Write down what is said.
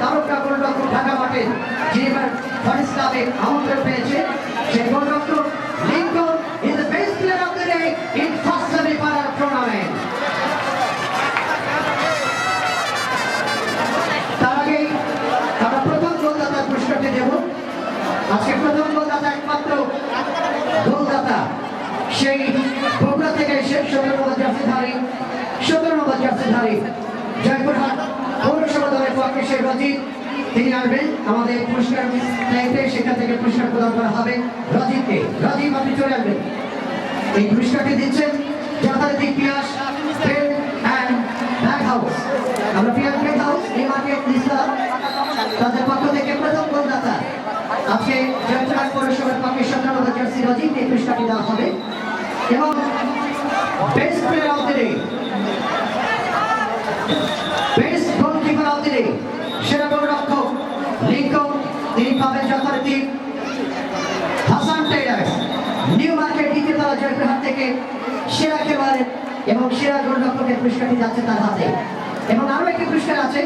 তারকা গোলরক্ষক ঢাকা মাঠে যিনি এবার ফরেস্ট আজকে প্রথম গোলদাতা একমাত্র গোলদাতা সেই বগুড়া থেকে এসে সতেরো নম্বর জার্সিধারী সতেরো নম্বর জার্সিধারী জয়পুরহাট পৌরসভা দলের পক্ষে সেই রজিত তিনি আসবেন আমাদের পুরস্কার প্লেটে সেখান থেকে পুরস্কার প্রদান করা হবে রজিতকে রজিত আপনি চলে আসবেন। এই পুরস্কারটি দিচ্ছেন যথারীতি Piyas pen and bag house. আমরা পিয়াস, ব্যাগ হাউস, এই মার্কেট লিস্টার তাদের পক্ষ থেকে প্রথম গোলদাতা আজকে জয়পুরহাট পৌরসভার পক্ষে সতেরো জার্সি এই পুরস্কারটি দেওয়া হবে। এবং best player of the day best goalkeeper of the day সেরা গোলরক্ষক লিঙ্কন তিনি পাবেন যথারীতি হাসান টেইলার। নিউ মার্কেট দ্বিতীয়তলা জয়পুরহাট থেকে সেরা খেলোয়াড়ের এবং সেরা গোলরক্ষকের পুরস্কারটি যাচ্ছে তার হাতে। এবং আরও একটি পুরস্কার আছে